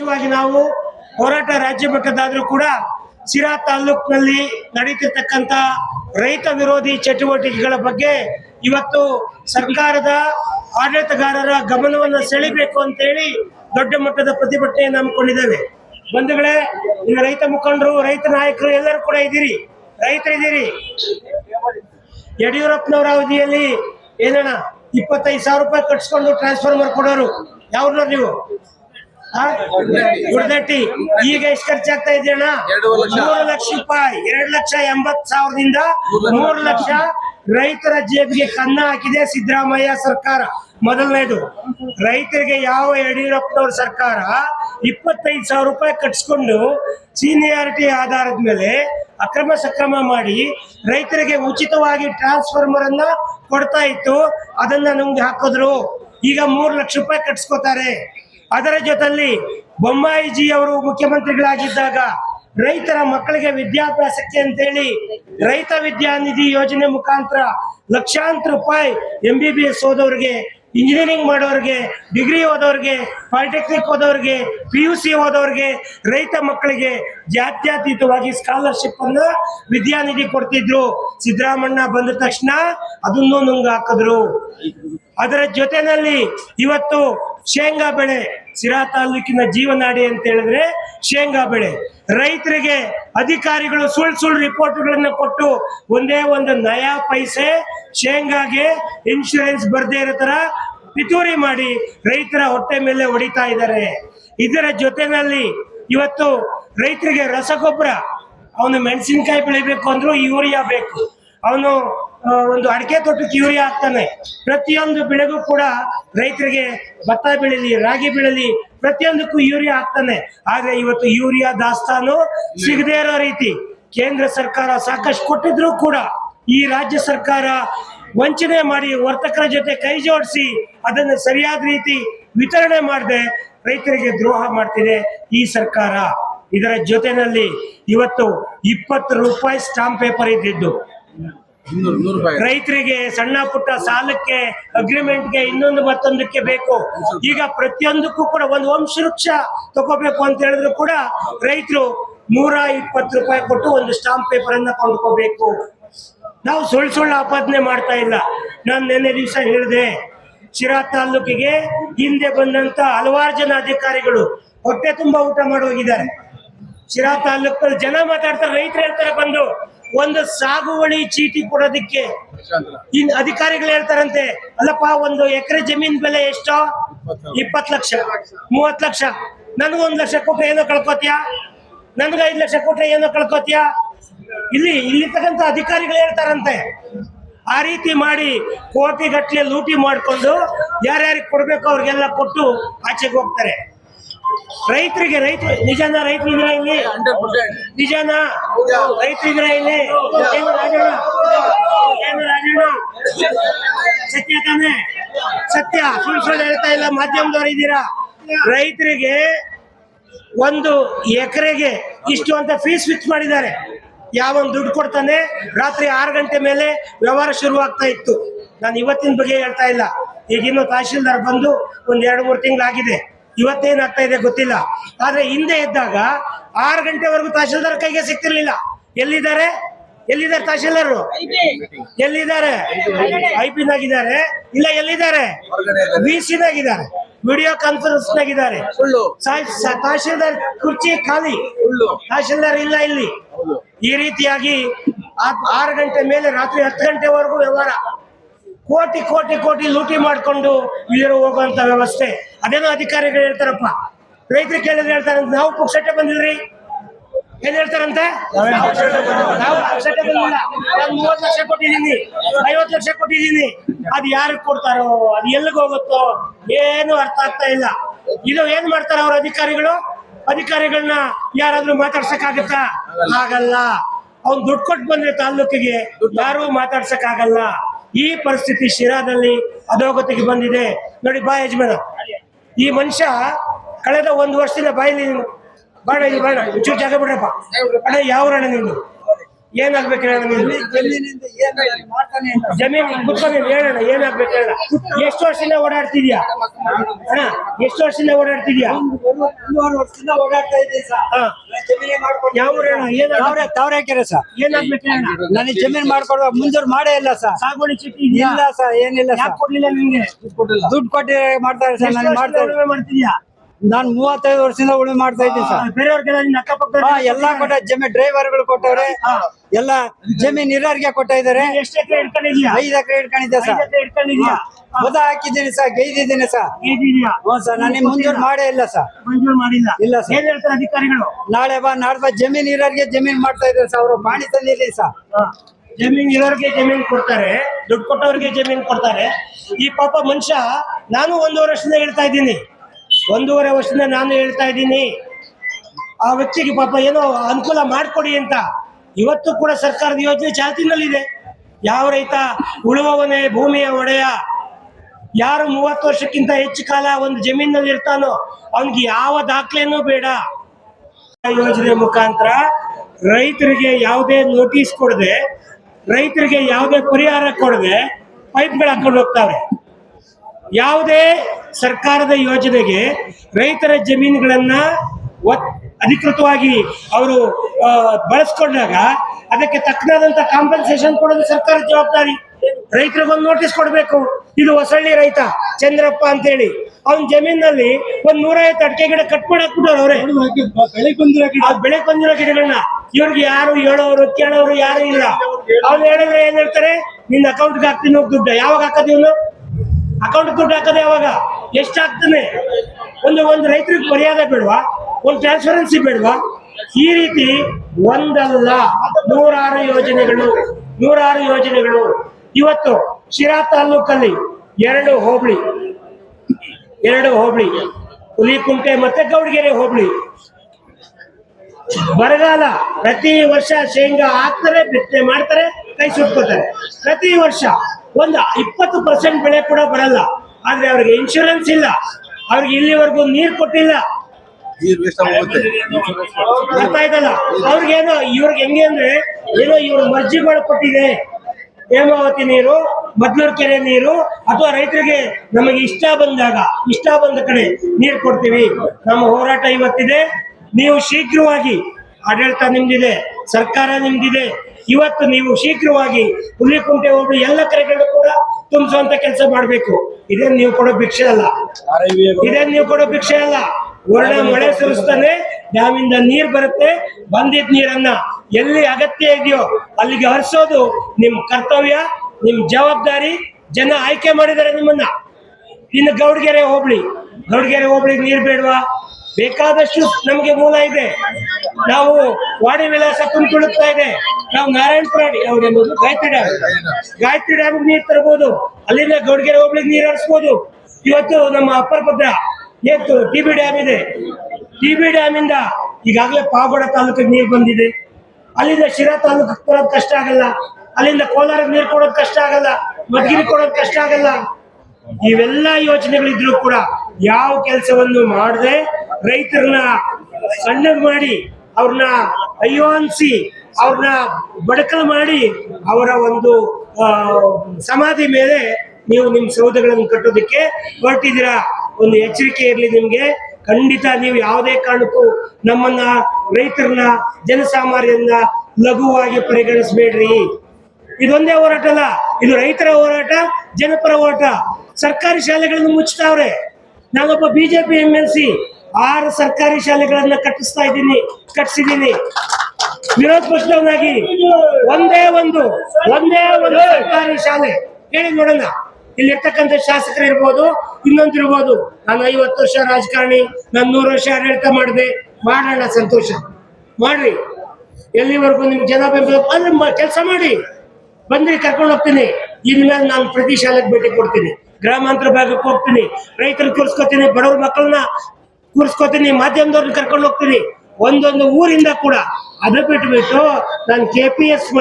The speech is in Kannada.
ಮುಖ್ಯವಾಗಿ ನಾವು ಹೋರಾಟ ರಾಜ್ಯ ಮಟ್ಟದಾದ್ರೂ ಕೂಡ ಸಿರಾ ತಾಲೂಕಿನಲ್ಲಿ ನಡೀತಿರ್ತಕ್ಕಂತ ರೈತ ವಿರೋಧಿ ಚಟುವಟಿಕೆಗಳ ಬಗ್ಗೆ ಇವತ್ತು ಸರ್ಕಾರದ ಆಡಳಿತಗಾರರ ಗಮನವನ್ನ ಸೆಳಿಬೇಕು ಅಂತೇಳಿ ದೊಡ್ಡ ಮಟ್ಟದ ಪ್ರತಿಭಟನೆಯನ್ನು ಹಮ್ಮಿಕೊಂಡಿದ್ದೇವೆ. ಬಂಧುಗಳೇ ಈಗ ರೈತ ಮುಖಂಡರು, ರೈತ ನಾಯಕರು ಎಲ್ಲರೂ ಕೂಡ ಇದ್ದೀರಿ. ರೈತರಿದ್ದೀರಿ. ಯಡಿಯೂರಪ್ಪನವರ ಅವಧಿಯಲ್ಲಿ ಏನಣ್ಣ, ಇಪ್ಪತ್ತೈದು ಸಾವಿರ ರೂಪಾಯಿ ಕಟ್ಸ್ಕೊಂಡು ಟ್ರಾನ್ಸ್ಫಾರ್ಮರ್ ಕೊಡೋರು. ಯಾವ್ರನ್ನ ನೀವು? ಗುಡ್ದಟ್ಟಿ ಈಗ ಎಷ್ಟು ಖರ್ಚಾಗ್ತಾ ಇದೆ ಅಣ್ಣ ಮೂರು ಲಕ್ಷ ರೂಪಾಯಿ. ಎರಡ್ ಲಕ್ಷ ಎಂಬತ್ ಸಾವಿರದಿಂದ ಮೂರು ಲಕ್ಷ. ರೈತರ ಜೇಬಿಗೆ ಕನ್ನ ಹಾಕಿದೆ ಸಿದ್ದರಾಮಯ್ಯ ಸರ್ಕಾರ. ಮೊದಲನೇದು ರೈತರಿಗೆ ಯಾವ ಯಡಿಯೂರಪ್ಪನವ್ರ ಸರ್ಕಾರ ಇಪ್ಪತ್ತೈದು ಸಾವಿರ ರೂಪಾಯಿ ಕಟ್ಸ್ಕೊಂಡು ಸೀನಿಯಾರಿಟಿ ಆಧಾರದ ಮೇಲೆ ಅಕ್ರಮ ಸಕ್ರಮ ಮಾಡಿ ರೈತರಿಗೆ ಉಚಿತವಾಗಿ ಟ್ರಾನ್ಸ್ಫಾರ್ಮರ್ ಅನ್ನ ಕೊಡ್ತಾ ಇತ್ತು. ಅದನ್ನ ನಮ್ಗೆ ಹಾಕಿದ್ರು. ಈಗ ಮೂರು ಲಕ್ಷ ರೂಪಾಯಿ ಕಟ್ಸ್ಕೊತಾರೆ. ಅದರ ಜೊತೆಯಲ್ಲಿ ಬೊಮ್ಮಾಯಿಜಿ ಅವರು ಮುಖ್ಯಮಂತ್ರಿಗಳಾಗಿದ್ದಾಗ ರೈತರ ಮಕ್ಕಳಿಗೆ ವಿದ್ಯಾಭ್ಯಾಸಕ್ಕೆ ಅಂತೇಳಿ ರೈತ ವಿದ್ಯಾನಿಧಿ ಯೋಜನೆ ಮುಖಾಂತರ ಲಕ್ಷಾಂತರ ರೂಪಾಯಿ ಎಂ ಬಿ ಬಿ ಎಸ್ ಓದೋರಿಗೆ ಇಂಜಿನಿಯರಿಂಗ್ ಮಾಡೋರಿಗೆ ಡಿಗ್ರಿ ಓದೋರಿಗೆ ಪಾಲಿಟೆಕ್ನಿಕ್ ಓದೋರಿಗೆ ಪಿ ಯು ಸಿ ಓದೋರಿಗೆ ರೈತ ಮಕ್ಕಳಿಗೆ ಜಾತ್ಯತೀತವಾಗಿ ಸ್ಕಾಲರ್ಶಿಪ್ ಅನ್ನು ವಿದ್ಯಾನಿಧಿ ಕೊಡ್ತಿದ್ರು. ಸಿದ್ದರಾಮಣ್ಣ ಬಂದ ತಕ್ಷಣ ಅದನ್ನು ನುಂಗ್ ಹಾಕಿದ್ರು ಅದರ ಜೊತೆಯಲ್ಲಿ ಇವತ್ತು ಶೇಂಗಾ ಬೆಳೆ ಸಿರಾ ತಾಲೂಕಿನ ಜೀವನಾಡಿ ಅಂತ ಹೇಳಿದ್ರೆ ಶೇಂಗಾ ಬೆಳೆ. ರೈತರಿಗೆ ಅಧಿಕಾರಿಗಳು ಸುಳ್ಳು ಸುಳ್ಳು ರಿಪೋರ್ಟ್ಗಳನ್ನು ಕೊಟ್ಟು ಒಂದೇ ಒಂದು ನಯಾ ಪೈಸೆ ಶೇಂಗಾಗೆ ಇನ್ಶೂರೆನ್ಸ್ ಬರ್ದೇ ಇರೋ ತರ ಪಿತೂರಿ ಮಾಡಿ ರೈತರ ಹೊಟ್ಟೆ ಮೇಲೆ ಹೊಡಿತಾ ಇದ್ದಾರೆ. ಇದರ ಜೊತೆನಲ್ಲಿ ಇವತ್ತು ರೈತರಿಗೆ ರಸಗೊಬ್ಬರ, ಅವನು ಮೆಣಸಿನಕಾಯಿ ಬೆಳಿಬೇಕು ಅಂದ್ರೂ ಯೂರಿಯಾ ಬೇಕು. ಅವನು ಒಂದು ಅಡಿಕೆ ತೋಟಕ್ಕೆ ಯೂರಿಯಾ ಹಾಕ್ತಾನೆ ಪ್ರತಿಯೊಂದು ಬೆಳೆಗೂ ಕೂಡ ರೈತರಿಗೆ ಭತ್ತ ಬೆಳೀಲಿ, ರಾಗಿ ಬೆಳೀಲಿ ಪ್ರತಿಯೊಂದಕ್ಕೂ ಯೂರಿಯಾ ಹಾಕ್ತಾನೆ ಆದ್ರೆ ಇವತ್ತು ಯೂರಿಯಾ ದಾಸ್ತಾನು ಸಿಗದೇ ಇರೋ ರೀತಿ ಕೇಂದ್ರ ಸರ್ಕಾರ ಸಾಕಷ್ಟು ಕೊಟ್ಟಿದ್ರು ಕೂಡ ಈ ರಾಜ್ಯ ಸರ್ಕಾರ ವಂಚನೆ ಮಾಡಿ ವರ್ತಕರ ಜೊತೆ ಕೈ ಜೋಡಿಸಿ ಅದನ್ನು ಸರಿಯಾದ ರೀತಿ ವಿತರಣೆ ಮಾಡದೆ ರೈತರಿಗೆ ದ್ರೋಹ ಮಾಡ್ತಿದೆ ಈ ಸರ್ಕಾರ. ಇದರ ಜೊತೆನಲ್ಲಿ ಇವತ್ತು ಇಪ್ಪತ್ತು ರೂಪಾಯಿ ಸ್ಟಾಂಪ್ ಪೇಪರ್ ಇದ್ದಿದ್ದು. ರೈತರಿಗೆ ಸಣ್ಣ ಪುಟ್ಟ ಸಾಲಕ್ಕೆ ಅಗ್ರಿಮೆಂಟ್ಗೆ ಇನ್ನೊಂದು ಮತ್ತೊಂದಕ್ಕೆ ಬೇಕು. ಈಗ ಪ್ರತಿಯೊಂದಕ್ಕೂ ಕೂಡ ಒಂದು ವಂಶವೃಕ್ಷ ತಗೋಬೇಕು ಅಂತ ಹೇಳಿದ್ರು ಕೂಡ ರೈತರು ನೂರ ಇಪ್ಪತ್ತು ರೂಪಾಯಿ ಕೊಟ್ಟು ಒಂದು ಸ್ಟಾಂಪ್ ಪೇಪರ್ ಅನ್ನ ಕೊಂಡ್ಕೋಬೇಕು. ನಾವು ಸುಳ್ಳು ಸುಳ್ಳು ಆಪಾದನೆ ಮಾಡ್ತಾ ಇಲ್ಲ. ನಾನು ನಿನ್ನೆ ದಿವಸ ಹೇಳಿದೆ, ಶಿರಾ ತಾಲೂಕಿಗೆ ಹಿಂದೆ ಬಂದಂತ ಹಲವಾರು ಜನ ಅಧಿಕಾರಿಗಳು ಹೊಟ್ಟೆ ತುಂಬಾ ಊಟ ಮಾಡಿ ಹೋಗಿದ್ದಾರೆ. ಶಿರಾ ತಾಲೂಕಲ್ಲಿ ಜನ ಮಾತಾಡ್ತಾರೆ, ರೈತರು ಹೇಳ್ತಾರೆ ಬಂದು ಒಂದು ಸಾಗುವಳಿ ಚೀಟಿ ಕೊಡೋದಕ್ಕೆ ಇನ್ ಅಧಿಕಾರಿಗಳು ಹೇಳ್ತಾರಂತೆ ಅಲ್ಲಪ್ಪ ಒಂದು ಎಕರೆ ಜಮೀನ್ ಬೆಲೆ ಎಷ್ಟೋ? ಇಪ್ಪತ್ ಲಕ್ಷ. ಮೂವತ್ತು ಲಕ್ಷ. ನನ್ಗೊಂದ್ ಲಕ್ಷ ಕೊಟ್ರೆ ಏನೋ ಕಳ್ಕೊತಿಯಾ? ನನ್ಗ ಐದ್ ಲಕ್ಷ ಕೊಟ್ರೆ ಏನೋ ಕಳ್ಕೊತಿಯಾ? ಇಲ್ಲಿ ಇಲ್ಲಿ ತಕ್ಕಂತ ಅಧಿಕಾರಿಗಳು ಹೇಳ್ತಾರಂತೆ ಆ ರೀತಿ ಮಾಡಿ ಕೋಟಿ ಗಟ್ಟಲೆ ಲೂಟಿ ಮಾಡಿಕೊಂಡು ಯಾರ್ಯಾರಿಗೆ ಕೊಡ್ಬೇಕು ಅವ್ರಿಗೆಲ್ಲ ಕೊಟ್ಟು ಆಚೆಗೆ ಹೋಗ್ತಾರೆ. ರೈತರಿಗೆ ರೈತ, ನಿಜಾನ ರೈತರಿದ್ರ ಇಲ್ಲಿ? ನಿಜಾನ? ರೈತರಿದ್ರ ಇಲ್ಲಿ? ಸತ್ಯ ತಾನೆ? ಸತ್ಯ. ಸುಳ್ಳು ಹೇಳ್ತಾ ಇಲ್ಲ, ಮಾಧ್ಯಮದವ್ರು ಇದ್ದೀರಾ? ರೈತರಿಗೆ ಒಂದು ಎಕರೆಗೆ ಇಷ್ಟು ಅಂತ ಫೀಸ್ ಫಿಕ್ಸ್ ಮಾಡಿದ್ದಾರೆ. ಯಾವನ್ ದುಡ್ಡು ಕೊಡ್ತಾನೆ, ರಾತ್ರಿ ಆರು ಗಂಟೆ ಮೇಲೆ ವ್ಯವಹಾರ ಶುರುವಾಗ್ತಾ ಇತ್ತು. ನಾನು ಇವತ್ತಿನ ಬಗ್ಗೆ ಹೇಳ್ತಾ ಇಲ್ಲ. ಈಗಿನ್ನು ತಹಶೀಲ್ದಾರ್ ಬಂದು ಒಂದು ಎರಡು ಮೂರು ತಿಂಗಳಾಗಿದೆ. ಇವತ್ತೇನಾಗ್ತಾ ಇದೆ ಗೊತ್ತಿಲ್ಲ. ಆದ್ರೆ ಹಿಂದೆ ಇದ್ದಾಗ ಆರು ಗಂಟೆವರೆಗೂ ತಹಶೀಲ್ದಾರ್ ಕೈಗೆ ಸಿಗ್ತಿರ್ಲಿಲ್ಲ ಎಲ್ಲಿದ್ದಾರೆ? ಎಲ್ಲಿದ್ದಾರೆ ತಹಶೀಲ್ದಾರ್? ಎಲ್ಲಿದ್ದಾರೆ? ಐ ಪಿ ನಾಗಿದ್ದಾರೆ ಇಲ್ಲ ಎಲ್ಲಿದ್ದಾರೆ? ವಿ ಸಿ ನಾಗಿದ್ದಾರೆ ವಿಡಿಯೋ ಕಾನ್ಫರೆನ್ಸ್ ನಾಗಿದ್ದಾರೆ ತಹಶೀಲ್ದಾರ್ ಕುರ್ಚಿ ಖಾಲಿ. ತಹಶೀಲ್ದಾರ್ ಇಲ್ಲ ಇಲ್ಲಿ. ಈ ರೀತಿಯಾಗಿ ಆರು ಗಂಟೆ ಮೇಲೆ ರಾತ್ರಿ ಹತ್ತು ಗಂಟೆವರೆಗೂ ವ್ಯವಹಾರ. ಕೋಟಿ ಕೋಟಿ ಕೋಟಿ ಲೂಟಿ ಮಾಡಿಕೊಂಡು ಇಲ್ಲಿರೋ ಹೋಗುವಂತ ವ್ಯವಸ್ಥೆ. ಅದೇನೋ ಅಧಿಕಾರಿಗಳು ಹೇಳ್ತಾರಪ್ಪ. ರೈತರು ಕೇಳಿದ್ರೆ ಹೇಳ್ತಾರೆ ನಾವು ಪುಕ್ಷಟ್ಟೆ ಬಂದಿಲ್ರಿ. ಏನ್ ಹೇಳ್ತಾರಂತ? ನಾವು ಪುಕ್ಷಟ್ಟೆ ಬಂದಿಲ್ಲ. ನಾನು ಮೂವತ್ತು ಲಕ್ಷ ಕೊಟ್ಟಿದ್ದೀನಿ ಐವತ್ತು ಲಕ್ಷ ಕೊಟ್ಟಿದ್ದೀನಿ. ಅದು ಯಾರಿಗೆ ಕೊಡ್ತಾರೋ ಅದು ಎಲ್ಲಿಗೆ ಹೋಗುತ್ತೋ ಏನು ಅರ್ಥ ಆಗ್ತಾ ಇಲ್ಲ. ಇದು ಏನ್ ಮಾಡ್ತಾರ ಅವ್ರ ಅಧಿಕಾರಿಗಳು? ಅಧಿಕಾರಿಗಳನ್ನ ಯಾರಾದ್ರೂ ಮಾತಾಡ್ಸಕ್ಕಾಗತ್ತಾ? ಆಗಲ್ಲ. ಅವ್ನು ದುಡ್ಡು ಕೊಟ್ಟು ಬಂದ್ರೆ ತಾಲ್ಲೂಕಿಗೆ ಯಾರು ಮಾತಾಡ್ಸಕ್ಕಾಗಲ್ಲ. ಈ ಪರಿಸ್ಥಿತಿ ಶಿರಾದಲ್ಲಿ ಅಧೋಗತಿಗೆ ಬಂದಿದೆ. ನೋಡಿ ಬಾ ಯಜಮಾನ. ಈ ಮನುಷ್ಯ ಕಳೆದ ಒಂದು ವರ್ಷದಿಂದ ಬಾಯಲ್ಲಿ ಬಾಣ ಇಲ್ಲಿ ಬಾಣ ಹೆಚ್ಚು ಜಾಗ ಬಿಡ್ರಪ್ಪ. ಅಣ್ಣ, ಯಾವ ಅಣ್ಣ ನೀನು? ಏನಾಗ್ಬೇಕು ಇಲ್ಲ ಜಮೀನು ಕುತ್ಕೊಂಡು ಹೇಳೋಣ ಏನಾಗ್ಬೇಕು ಹೇಳೋಣ ಎಷ್ಟು ವರ್ಷದಿಂದ ಓಡಾಡ್ತಿದ್ಯಾ? ಅಣ್ಣ ಎಷ್ಟು ವರ್ಷದಿಂದ ಓಡಾಡ್ತಿದ್ಯಾ? ವರ್ಷದಿಂದ ಓಡಾಡ್ತಾ ಇದ್ದೀನಿ ಸರ್. ಯಾವ ಏನಾಗ್ಬೇಕು ತಾವ್ರೆ ತಾವ್ರೆಕೆರೆ ಸರ್. ಏನಾಗ್ಬೇಕು ಹೇಳೋಣ ನನಗೆ ಜಮೀನ್ ಮಾಡ್ಕೊಡುವ ಮುಂಜೂರು ಮಾಡೇ ಇಲ್ಲ ಸರ್. ಸಾಗುವಳಿ ಚೀಟಿ ಇಲ್ಲ ಸರ್ ಏನಿಲ್ಲ ಯಾಕೆ ಸರ್ ಕೊಡ್ಲಿಲ್ಲ ನಿಮ್ಗೆ? ದುಡ್ಡು ಕೊಟ್ಟು ಮಾಡ್ತಾರೆ ಸರ್ ನಾನು ಮಾಡ್ತಾ ಮಾಡ್ತಿದ್ಯಾ? ನಾನು ಮೂವತ್ತೈದು ವರ್ಷದಿಂದ ಉಳುಮೆ ಮಾಡ್ತಾ ಇದ್ದೀನಿ ಸರ್. ಬೇರೆಯವ್ರಿಗೆಲ್ಲ ನಿನ್ನ ಅಕ್ಕಪಕ್ಕ ಹಾ ಎಲ್ಲಾ ಕೊಟ್ಟ ಜಮೀನ್ ಡ್ರೈವರ್ಗಳು ಕೊಟ್ಟವ್ರೆ. ಎಲ್ಲ ಜಮೀನ್ ಇರೋರಿಗೆ ಕೊಟ್ಟ ಇದಾರೆ ಎಷ್ಟು ಎಕರೆ ಇಟ್ಕೊಂಡಿದ್ಯಾ? ಐದು ಎಕರೆ ಇಟ್ಕೊಂಡಿದ್ದೆ ಸರ್. ಇಟ್ಕೊಂಡಿದ್ಯಾ? ಮುದ ಹಾಕಿದ್ದೀನಿ ಸರ್ ಗೈದಿದ್ದೀನಿ ಸರ್. ಹ್ಞೂ ಸರ್ ನಾನು ಮುಂಜೂರು ಮಾಡೇ ಇಲ್ಲ ಸರ್. ಮಂಜೂರು ಮಾಡಿಲ್ಲ. ಇಲ್ಲ ಸರ್. ಏನ್ ಹೇಳ್ತಾರೆ ಅಧಿಕಾರಿಗಳು? ನಾಳೆ ಬಾ ಬಾ ಜಮೀನ್ ಇರೋರಿಗೆ ಜಮೀನ್ ಮಾಡ್ತಾ ಇದ್ದಾರೆ ಸರ್ ಅವರು ಬಾಣಿ ತಂದಿರಲಿ ಸರ್. ಜಮೀನ್ ಇರೋರಿಗೆ ಜಮೀನ್ ಕೊಡ್ತಾರೆ ದುಡ್ಡು ಕೊಟ್ಟವ್ರಿಗೆ ಜಮೀನ್ ಕೊಡ್ತಾರೆ. ಈ ಪಾಪ ಮನುಷ್ಯ ನಾನು ಒಂದೂವರೆ ವರ್ಷದಿಂದ ಹೇಳ್ತಾ ಇದ್ದೀನಿ. ಒಂದೂವರೆ ವರ್ಷದಿಂದ ನಾನು ಹೇಳ್ತಾ ಇದ್ದೀನಿ. ಆ ವ್ಯಕ್ತಿಗೆ ಪಾಪ ಏನೋ ಅನುಕೂಲ ಮಾಡಿಕೊಡಿ ಅಂತ. ಇವತ್ತು ಕೂಡ ಸರ್ಕಾರದ ಯೋಜನೆ ಚಾಲ್ತಿನಲ್ಲಿದೆ. ಯಾವ ರೈತ ಉಳುವವನೇ ಭೂಮಿಯ ಒಡೆಯ, ಯಾರು ಮೂವತ್ತು ವರ್ಷಕ್ಕಿಂತ ಹೆಚ್ಚು ಕಾಲ ಒಂದು ಜಮೀನಲ್ಲಿ ಇರ್ತಾನೋ ಅವನಿಗೆ ಯಾವ ದಾಖಲೆನೂ ಬೇಡ. ಯೋಜನೆ ಮುಖಾಂತರ ರೈತರಿಗೆ ಯಾವುದೇ ನೋಟಿಸ್ ಕೊಡದೆ, ರೈತರಿಗೆ ಯಾವುದೇ ಪರಿಹಾರ ಕೊಡದೆ ಪೈಪ್ಗಳು ಹಾಕೊಂಡು ಹೋಗ್ತಾವೆ ಯಾವುದೇ ಸರ್ಕಾರದ ಯೋಜನೆಗೆ ರೈತರ ಜಮೀನುಗಳನ್ನ ಒತ್ ಅಧಿಕೃತವಾಗಿ ಅವರು ಬಳಸ್ಕೊಂಡಾಗ ಅದಕ್ಕೆ ತಕ್ಕನಾದಂತ ಕಾಂಪನ್ಸೇಷನ್ ಕೊಡೋದು ಸರ್ಕಾರದ ಜವಾಬ್ದಾರಿ. ರೈತರಿಗೊಂದು ನೋಟಿಸ್ ಕೊಡಬೇಕು. ಇದು ಹೊಸಳ್ಳಿ ರೈತ, ಚಂದ್ರಪ್ಪ ಅಂತೇಳಿ. ಅವ್ನ ಜಮೀನಲ್ಲಿ ಒಂದ್ ನೂರೈವತ್ತು ಅಡಿಕೆ ಗಿಡ ಕಟ್ ಮಾಡಾಕ್ಬಿಟ್ಟವ್ರ ಅವ್ರೆ. ಬೆಳೆ ಬಂದಿರೋ ಗಿಡ ಬೆಳೆ ಬಂದಿರೋ ಗಿಡಗಳನ್ನ ಇವ್ರಿಗೆ ಯಾರು ಹೇಳೋರು, ಕೇಳೋರು ಯಾರು ಇಲ್ಲ. ಅವ್ನು ಹೇಳಿದ್ರೆ ಏನ್ ಹೇಳ್ತಾರೆ? ನಿನ್ನ ಅಕೌಂಟ್ಗೆ ಹಾಕ್ತೀನಿ, ಹೋಗಿ ದುಡ್ಡು. ಯಾವಾಗ ಹಾಕೋದು ಇವನು? ಅಕೌಂಟ್ ದುಡ್ಡು ಹಾಕದೆ ಯಾವಾಗ? ಎಷ್ಟು ಹಾಕ್ತಾನೆ ಒಂದು ಒಂದು ರೈತರಿಗೆ ಮರ್ಯಾದೆ ಬೇಡವಾ? ಒಂದು ಟ್ರಾನ್ಸ್ಪರೆನ್ಸಿ ಬೇಡವಾ? ಈ ರೀತಿ ಒಂದಲ್ಲ, ನೂರಾರು ಯೋಜನೆಗಳು ನೂರಾರು ಯೋಜನೆಗಳು. ಇವತ್ತು ಶಿರಾ ತಾಲೂಕಲ್ಲಿ ಎರಡು ಹೋಬಳಿ ಎರಡು ಹೋಬಳಿ, ಹುಲಿಕುಂಟೆ ಮತ್ತೆ ಗೌಡಗೆರೆ ಹೋಬಳಿ. ಬರಗಾಲ ಪ್ರತಿ ವರ್ಷ ಶೇಂಗಾ ಹಾಕ್ತಾರೆ, ಬಿತ್ತನೆ ಮಾಡ್ತಾರೆ, ಕೈ ಸುಟ್ಕೋತಾರೆ. ಪ್ರತಿ ವರ್ಷ ಒಂದು ಇಪ್ಪತ್ತು ಪರ್ಸೆಂಟ್ ಬೆಳೆ ಕೂಡ ಬರಲ್ಲ. ಆದ್ರೆ ಅವ್ರಿಗೆ ಇನ್ಶೂರೆನ್ಸ್ ಇಲ್ಲ. ಅವ್ರಿಗೆ ಇಲ್ಲಿವರೆಗೂ ನೀರು ಕೊಟ್ಟಿಲ್ಲ. ನೀರು ವೇಸ್ಟ್ ಆಗುತ್ತೆ ಅರ್ಥ ಆಯ್ತಲ್ಲ ಅವ್ರಿಗೇನು ಇವ್ರಿಗೆ ಹೆಂಗೆ ಅಂದ್ರೆ ಏನೋ ಇವ್ರ ಮರ್ಜಿಗಳು ಕೊಟ್ಟಿದೆ ಹೇಮಾವತಿ ನೀರು ಮದ್ಲೂರು ಕೆರೆ ನೀರು ಅಥವಾ ರೈತರಿಗೆ ನಮಗೆ ಇಷ್ಟ ಬಂದಾಗ ಇಷ್ಟ ಬಂದ ಕಡೆ ನೀರು ಕೊಡ್ತೀವಿ. ನಮ್ಮ ಹೋರಾಟ ಇವತ್ತಿದೆ. ನೀವು ಶೀಘ್ರವಾಗಿ ಆಡಳಿತ ನಿಮ್ದಿದೆ ಸರ್ಕಾರ ನಿಮ್ದಿದೆ. ಇವತ್ತು ನೀವು ಶೀಘ್ರವಾಗಿ ಹುಲಿಕುಂಟೆ ಹೋಗಿ ಎಲ್ಲ ಕರೆಗಳು ಕೂಡ ತುಂಬಿಸುವಂತ ಕೆಲಸ ಮಾಡಬೇಕು. ಇದೇನು ನೀವು ಕೊಡೋ ಭಿಕ್ಷೆ ಅಲ್ಲ. ಇದೇನು ನೀವು ಕೊಡೋ ಭಿಕ್ಷೆ ಅಲ್ಲ. ಒಳ್ಳೆ ಮಳೆ ಸುರಿಸ್ತಾನೆ, ಡ್ಯಾಮಿಂದ ನೀರ್ ಬರುತ್ತೆ, ಬಂದಿದ್ ನೀರನ್ನ ಎಲ್ಲಿ ಅಗತ್ಯ ಇದೆಯೋ ಅಲ್ಲಿಗೆ ಹರಿಸೋದು ನಿಮ್ ಕರ್ತವ್ಯ, ನಿಮ್ ಜವಾಬ್ದಾರಿ. ಜನ ಆಯ್ಕೆ ಮಾಡಿದ್ದಾರೆ ನಿಮ್ಮನ್ನ. ಇನ್ನು ಗೌಡ್ಗೆರೆ ಹೋಬಳಿ. ಗೌಡ್ಗೆರೆ ಹೋಬಳಿಗೆ ನೀರ್ ಬೇಡವಾ? ಬೇಕಾದಷ್ಟು ನಮಗೆ ಮೂಲ ಇದೆ. ನಾವು ವಾಡಿ ವಿಲಾಸ ಕುಂತುಳುತ್ತಾ ಇದೆ. ನಾವು ನಾರಾಯಣಪುರ ಯಾವ್ದೆಂಬುದು ಗಾಯತ್ರಿ ಡ್ಯಾಮ್. ಗಾಯತ್ರಿ ಡ್ಯಾಮ್ ನೀರ್ ತರಬಹುದು ಅಲ್ಲಿಂದ ಗೌಡ್ಗೆರೆ ಹೋಬಳಿಗೆ ನೀರ್ ಹರಿಸ್ಬೋದು. ಇವತ್ತು ನಮ್ಮ ಅಪ್ಪರ್ ಭದ್ರ ಏತು ಟಿ ಬಿ ಡ್ಯಾಮ್ ಇದೆ. ಟಿ ಬಿ ಡ್ಯಾಮ್ ಇಂದ ಈಗಾಗಲೇ ಪಾವಗಡ ತಾಲೂಕಿಗೆ ನೀರು ಬಂದಿದೆ. ಅಲ್ಲಿಂದ ಶಿರಾ ತಾಲೂಕು ಕೊಡೋದು ಕಷ್ಟ ಆಗಲ್ಲ. ಅಲ್ಲಿಂದ ಕೋಲಾರಕ್ಕೆ ನೀರು ಕೊಡೋದು ಕಷ್ಟ ಆಗಲ್ಲ. ಮಧುಗಿರಿ ಕೊಡೋದು ಕಷ್ಟ ಆಗಲ್ಲ. ಇವೆಲ್ಲ ಯೋಜನೆಗಳಿದ್ರು ಕೂಡ ಯಾವ ಕೆಲಸವನ್ನು ಮಾಡದೆ ರೈತರನ್ನ ಸಣ್ಣಗ್ ಮಾಡಿ ಅವ್ರನ್ನ ಅಯ್ಯೋ ಅನ್ಸಿ ಅವ್ರನ್ನ ಬಡಕಲು ಮಾಡಿ ಅವರ ಒಂದು ಸಮಾಧಿ ಮೇಲೆ ನೀವು ನಿಮ್ಮ ಸೌಧಗಳನ್ನು ಕಟ್ಟೋದಕ್ಕೆ ಹೊರಟಿದ್ದೀರಾ? ಒಂದು ಎಚ್ಚರಿಕೆ ಇರಲಿ ನಿಮ್ಗೆ. ಖಂಡಿತ ನೀವು ಯಾವುದೇ ಕಾರಣಕ್ಕೂ ನಮ್ಮನ್ನ ರೈತರನ್ನ, ಜನಸಾಮಾನ್ಯರನ್ನ ಲಘುವಾಗಿ ಪರಿಗಣಿಸಬೇಡ್ರಿ. ಇದೊಂದೇ ಹೋರಾಟ ಅಲ್ಲ, ಇದು ರೈತರ ಹೋರಾಟ, ಜನಪರ ಹೋರಾಟ. ಸರ್ಕಾರಿ ಶಾಲೆಗಳನ್ನು ಮುಚ್ತಾವ್ರೆ ನಾನೊಬ್ಬ ಬಿಜೆಪಿ ಎಂ ಎಲ್ ಸಿ ಆರು ಸರ್ಕಾರಿ ಶಾಲೆಗಳನ್ನ ಕಟ್ಟಿಸ್ತಾ ಇದ್ದೀನಿ ಕಟ್ಟಿಸಿದ್ದೀನಿ ವಿರೋಧ ಪಕ್ಷದವನಾಗಿ ಒಂದೇ ಒಂದು ಒಂದೇ ಒಂದು ಸರ್ಕಾರಿ ಶಾಲೆ. ಹೇಳಿ ನೋಡೋಣ. ಇಲ್ಲಿರ್ತಕ್ಕಂಥ ಶಾಸಕರು ಇರ್ಬೋದು ಇನ್ನೊಂದು ಇರ್ಬೋದು ನಾನು ಐವತ್ತು ವರ್ಷ ರಾಜಕಾರಣಿ, ನಾನು ನೂರು ವರ್ಷ ಆಡಳಿತ ಮಾಡಿದೆ. ಮಾಡೋಣ ಸಂತೋಷ. ಮಾಡ್ರಿ. ಎಲ್ಲಿವರೆಗೂ ನಿಮ್ಗೆ ಜನ ಬೆಂಬಲ ಕೆಲಸ ಮಾಡಿ. ಬಂದ್ರಿ, ಕರ್ಕೊಂಡು ಹೋಗ್ತೀನಿ. ಇನ್ಮೇಲೆ ನಾನು ಪ್ರತಿ ಶಾಲೆಗೆ ಭೇಟಿ ಕೊಡ್ತೀನಿ. ಗ್ರಾಮಾಂತರ ಭಾಗಕ್ಕೆ ಹೋಗ್ತೀನಿ. ರೈತರ ಕೂರಿಸ್ಕೊತೀನಿ, ಬಡವ್ರ ಮಕ್ಕಳನ್ನ ಕೂರಿಸ್ಕೊತೀನಿ, ಮಾಧ್ಯಮದವ್ರನ್ನ ಕರ್ಕೊಂಡು ಹೋಗ್ತೀನಿ. ಒಂದೊಂದು ಊರಿಂದ ಕೂಡ. ಅದು ಬಿಟ್ಬಿಟ್ಟು ನಾನು ಕೆ ಪಿ ಎಸ್